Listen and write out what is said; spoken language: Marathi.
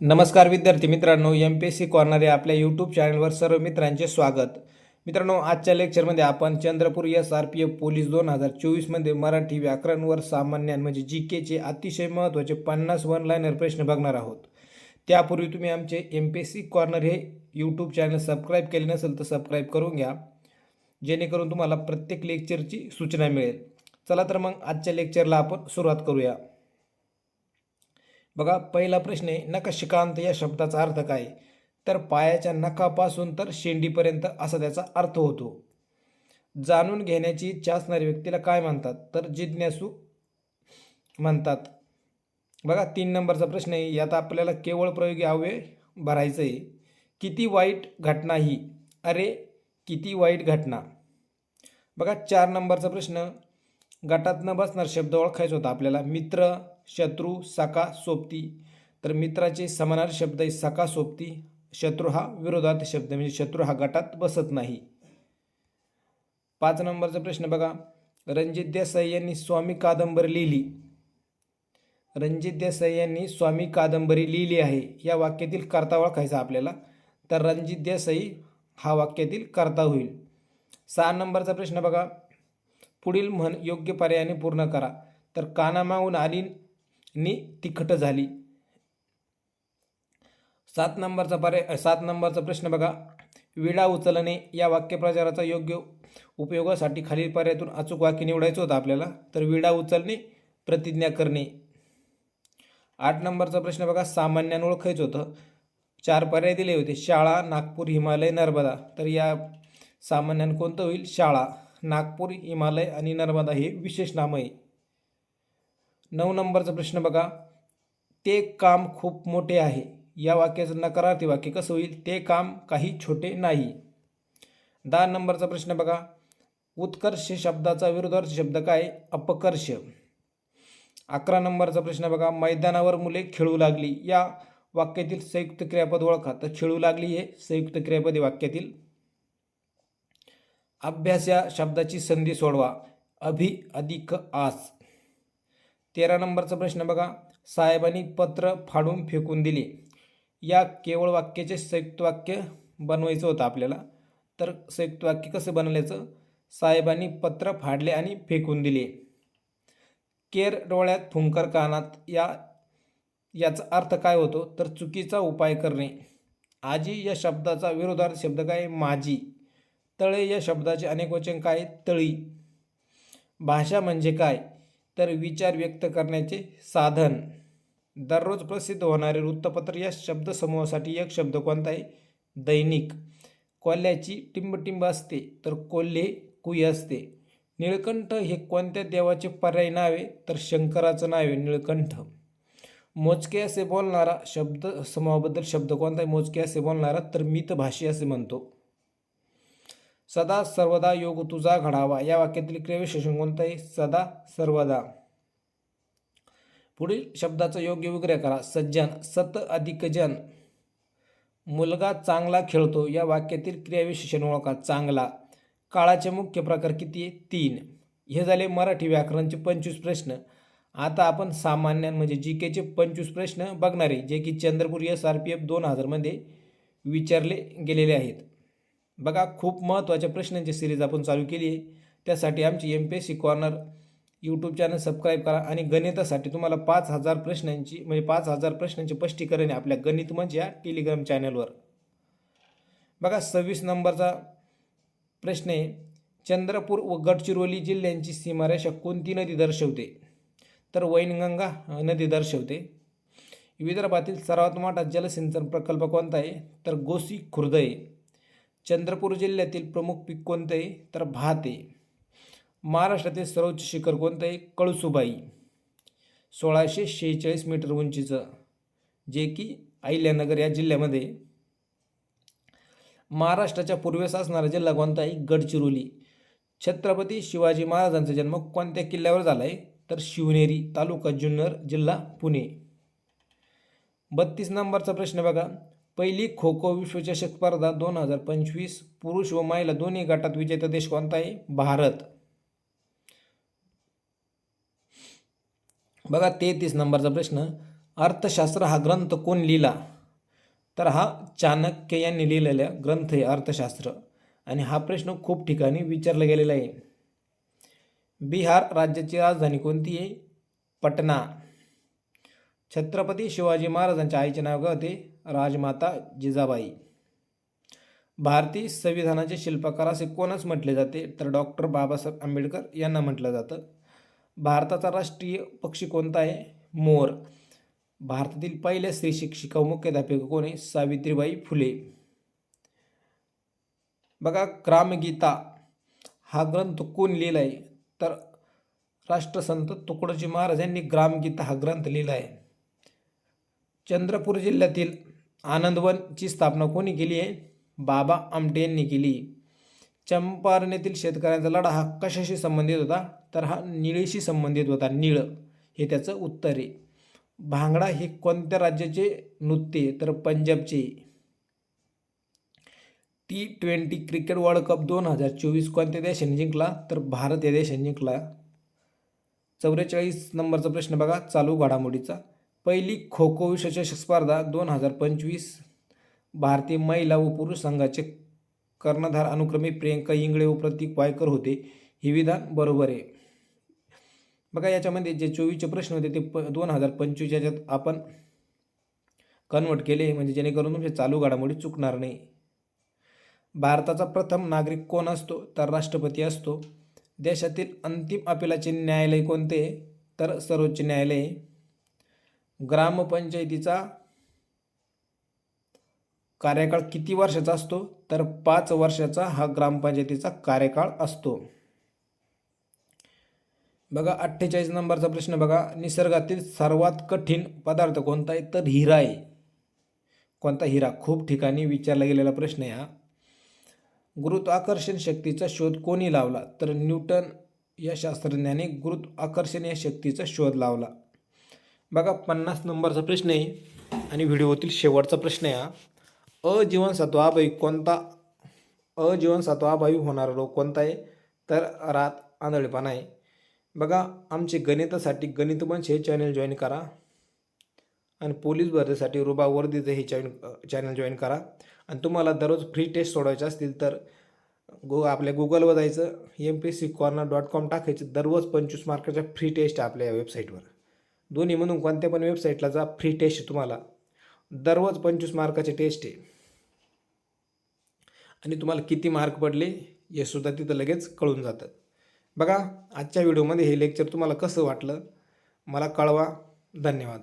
नमस्कार विद्यार्थी मित्रांनो M P S C corner या आपल्या यूट्यूब चॅनलवर सर्व मित्रांचे स्वागत. मित्रांनो आजच्या लेक्चरमध्ये आपण Chandrapur S R P F police दोन हजार चोवीसमध्ये मराठी व्याकरणवर सामान्य म्हणजे जी केचे अतिशय महत्त्वाचे पन्नास वन लाईनर प्रश्न बघणार आहोत. त्यापूर्वी तुम्ही आमचे M P S C corner हे यूट्यूब चॅनल सबस्क्राईब केले नसेल तर सबस्क्राईब करून घ्या. जेणेकरून तुम्हाला प्रत्येक लेक्चरची सूचना मिळेल. चला तर मग आजच्या लेक्चरला आपण सुरुवात करूया. बघा पहिला प्रश्न आहे नखशिकांत या शब्दाचा अर्थ काय? तर पायाच्या नखापासून तर शेंडीपर्यंत असा त्याचा अर्थ होतो. जाणून घेण्याची इच्छा असणाऱ्या व्यक्तीला काय म्हणतात? तर जिज्ञासू म्हणतात. बघा तीन नंबरचा प्रश्न आहे यात आपल्याला केवळ प्रयोगी अव्यय भरायचं आहे. किती वाईट घटना ही? अरे किती वाईट घटना. बघा चार नंबरचा प्रश्न गटात न बसणार शब्द ओळखायचा होता आपल्याला. मित्र शत्रू सखा सोबती. तर मित्राचे समानार्थी शब्द आहे सका सोबती. शत्रू हा विरोधात शब्द म्हणजे शत्रू हा गटात बसत नाही. पाच नंबरचा प्रश्न बघा. रणजित देसाई यांनी स्वामी कादंबरी लिहिली. रणजित देसाई यांनी स्वामी कादंबरी लिहिली आहे. या वाक्यातील कर्ता ओळखायचा आपल्याला. तर रणजित देसाई हा वाक्यातील कर्ता होईल. सहा नंबरचा प्रश्न बघा. पुढील म्हण योग्य पर्यायाने पूर्ण करा. तर कानामागून आली नी तिखट झाली. सात नंबरचा पर्याय सात नंबरचा प्रश्न बघा. विडा उचलणे या वाक्यप्रचाराचा योग्य उपयोगासाठी खालील पर्यायातून अचूक वाक्य निवडायचं होतं आपल्याला. तर विडा उचलणे प्रतिज्ञा करणे. आठ नंबरचा प्रश्न बघा सामान्यानं ओळखायचं होतं. चार पर्याय दिले होते. शाळा नागपूर हिमालय नर्मदा. तर या सामान्यानं कोणतं होईल? शाळा नागपूर हिमालय आणि नर्मदा हे विशेष नाम आहे. नऊ नंबरचा प्रश्न बघा. ते काम खूप मोठे आहे. या वाक्याचं नकारार्थी वाक्य कसं होईल? ते काम काही छोटे नाही. दहा नंबरचा प्रश्न बघा. उत्कर्ष शब्दाचा विरोधार्थी शब्द काय? अपकर्ष. अकरा नंबरचा प्रश्न बघा. मैदानावर मुले खेळू लागली. या वाक्यातील संयुक्त क्रियापद ओळखा. तर खेळू लागली हे संयुक्त क्रियापद वाक्यातील. अभ्यास या शब्दाची संधी सोडवा. अभि अधिक आस. तेरा नंबरचा प्रश्न बघा. साहेबांनी पत्र फाडून फेकून दिले. या केवळ वाक्याचे संयुक्त वाक्य बनवायचं होतं आपल्याला. तर संयुक्त वाक्य कसं बनवल्याचं? साहेबांनी पत्र फाडले आणि फेकून दिले. केर डोळ्यात फुंकर कानात या याचा अर्थ काय होतो? तर चुकीचा उपाय करणे. आजी या शब्दाचा विरोधार्थ शब्द काय? माझी तळे या शब्दाचे अनेक वचन काय? तळी. भाषा म्हणजे काय? तर विचार व्यक्त करण्याचे साधन. दररोज प्रसिद्ध होणारे वृत्तपत्र या शब्दसमूहासाठी एक शब्द कोणता आहे दैनिक. कोल्ह्याची टिंबटिंब असते तर कोल्हे कुई असते. निळकंठ हे कोणत्या देवाचे पर्याय नावे? तर शंकराचं नाव आहे निळकंठ. मोजके असे बोलणारा शब्द समूहाबद्दल शब्द कोणता आहे मोजके असे बोलणारा तर मितभाषी असे म्हणतो. सदा सर्वदा योग तुझा घडावा. या वाक्यातील क्रियाविशेषण कोणतं आहे सदा सर्वदा. पुढील शब्दाचा योग्य विग्रह करा. सज्जन सत अधिक जन मुलगा चांगला खेळतो. या वाक्यातील क्रियाविशेषण ओळखा. चांगला. काळाचे मुख्य प्रकार किती आहे? तीन. हे झाले मराठी व्याकरणचे पंचवीस प्रश्न. आता आपण सामान्य म्हणजे जी केचे पंचवीस प्रश्न बघणार आहे जे की Chandrapur S R P F दोन हजारमध्ये विचारले गेलेले आहेत. बघा खूप महत्त्वाच्या प्रश्नांची सिरीज आपण चालू केली आहे. त्यासाठी आमची M P S C corner YouTube channel subscribe करा आणि गणितासाठी तुम्हाला पाच हजार प्रश्नांची म्हणजे पाच हजार प्रश्नांची स्पष्टीकरण आहे आपल्या गणित म्हणजे या टेलिग्राम चॅनलवर बघा सव्वीस नंबरचा प्रश्न आहे. चंद्रपूर व गडचिरोली जिल्ह्यांची सीमारेषा कोणती नदी दर्शवते? तर वैनगंगा नदी दर्शवते. विदर्भातील सर्वात मोठा जलसिंचन प्रकल्प कोणता आहे? तर गोसी खुर्द आहे. चंद्रपूर जिल्ह्यातील प्रमुख पीक कोणतं? आहे तर भात. आहे महाराष्ट्रातील सर्वोच्च शिखर कोणतं? आहे कळसुबाई. सोळाशे शेहेचाळीस मीटर उंचीचं जे की अहिल्यानगर या जिल्ह्यामध्ये. महाराष्ट्राच्या पूर्वेस असणारा जिल्हा कोणता आहे? गडचिरोली. छत्रपती शिवाजी महाराजांचा जन्म कोणत्या किल्ल्यावर झाला आहे तर शिवनेरी तालुका जुन्नर जिल्हा पुणे. बत्तीस नंबरचा प्रश्न बघा. पहिली खो खो विश्वचषक स्पर्धा दोन हजार पंचवीस पुरुष व महिला दोन्ही गटात विजेता देश कोणता आहे? भारत. बघा तेहतीस नंबरचा प्रश्न. अर्थशास्त्र हा ग्रंथ कोण लिहिला? तर हा चाणक्य यांनी लिहिलेला ग्रंथ आहे अर्थशास्त्र. आणि हा प्रश्न खूप ठिकाणी विचारला गेलेला आहे. बिहार राज्याची राजधानी कोणती आहे? पटना. छत्रपती शिवाजी महाराजांच्या आईचे नाव काय होते? राजमाता जिजाबाई. भारतीय संविधानाचे शिल्पकार असे कोणच म्हटले जाते? तर डॉक्टर बाबासाहेब आंबेडकर यांना म्हटलं जातं. भारताचा राष्ट्रीय पक्षी कोणता आहे? मोर. भारतातील पहिल्या स्त्री शिक्षिका मुख्याध्यापिका कोण आहे? सावित्रीबाई फुले. बघा ग्रामगीता हा ग्रंथ कोण लिहिला आहे तर राष्ट्रसंत तुकडोजी महाराज यांनी ग्रामगीता हा ग्रंथ लिहिला आहे चंद्रपूर जिल्ह्यातील आनंदवनची स्थापना कोणी केली आहे? बाबा आमटे यांनी केली. चंपारण शेतकऱ्यांचा लढा हा कशाशी संबंधित होता? तर हा निळीशी संबंधित होता. निळ हे त्याचं उत्तर आहे. भांगडा हे कोणत्या राज्याचे नृत्य तर पंजाबचे. T twenty cricket world cup दोन हजार चोवीस कोणत्या देशाने जिंकला? तर भारत या देशाने जिंकला. चौवेचाळीस नंबरचा प्रश्न बघा. चालू घडामोडीचा. पहिली खो खो विश्वचषक स्पर्धा दोन हजार पंचवीस भारतीय महिला व पुरुष संघाचे कर्णधार अनुक्रमे प्रियंका इंगळे व प्रतीक वायकर होते. हे विधान बरोबर आहे. बघा याच्यामध्ये जे चोवीसचे प्रश्न होते ते प दोन हजार पंचवीस याच्यात आपण कन्वर्ट केले म्हणजे जेणेकरून तुमचे चालू घडामोडी चुकणार नाही. भारताचा प्रथम नागरिक कोण असतो? तर राष्ट्रपती असतो. देशातील अंतिम अपिलाचे न्यायालय कोणते? तर सर्वोच्च न्यायालय. ग्रामपंचायतीचा कार्यकाळ किती वर्षाचा असतो? तर पाच वर्षाचा हा ग्रामपंचायतीचा कार्यकाळ असतो. बघा अठ्ठेचाळीस नंबरचा प्रश्न बघा. निसर्गातील सर्वात कठीण पदार्थ कोणता आहे? तर हिरा आहे. कोणता हिरा? खूप ठिकाणी विचारला गेलेला प्रश्न आहे हा. गुरुत्वाकर्षण शक्तीचा शोध कोणी लावला? तर न्यूटन या शास्त्रज्ञाने गुरुत्वाकर्षण या शक्तीचा शोध लावला. बघा पन्नास नंबरचा प्रश्न आहे आणि व्हिडिओतील शेवटचा प्रश्न आहे हा. अजीवनसत्वाभावी कोणता अजीवनसत्वाभावी होणारा रोग कोणता आहे? तर रात आंधळेपणा आहे. बघा आमचे गणितासाठी गणित मंच हे चॅनल जॉईन करा. आणि पोलीस भरतीसाठी रुबा वर्दीचं हे चॅन चॅनल जॉईन करा. आणि तुम्हाला दररोज फ्री टेस्ट सोडवायचे असतील तर गो आपल्या गुगलवर जायचं M P C corner dot com टाकायचं. दररोज पंचवीस मार्काच्या फ्री टेस्ट आहे आपल्या या वेबसाईटवर दोन्ही म्हणून कोणत्या पण वेबसाईटला जा फ्री टेस्ट तुम्हाला. दररोज पंचवीस मार्काचे टेस्ट आहे. आणि तुम्हाला किती मार्क पडले हे सुद्धा तिथं लगेच कळून जातं. बघा आजच्या व्हिडिओमध्ये हे लेक्चर तुम्हाला कसं वाटलं? मला कळवा. धन्यवाद.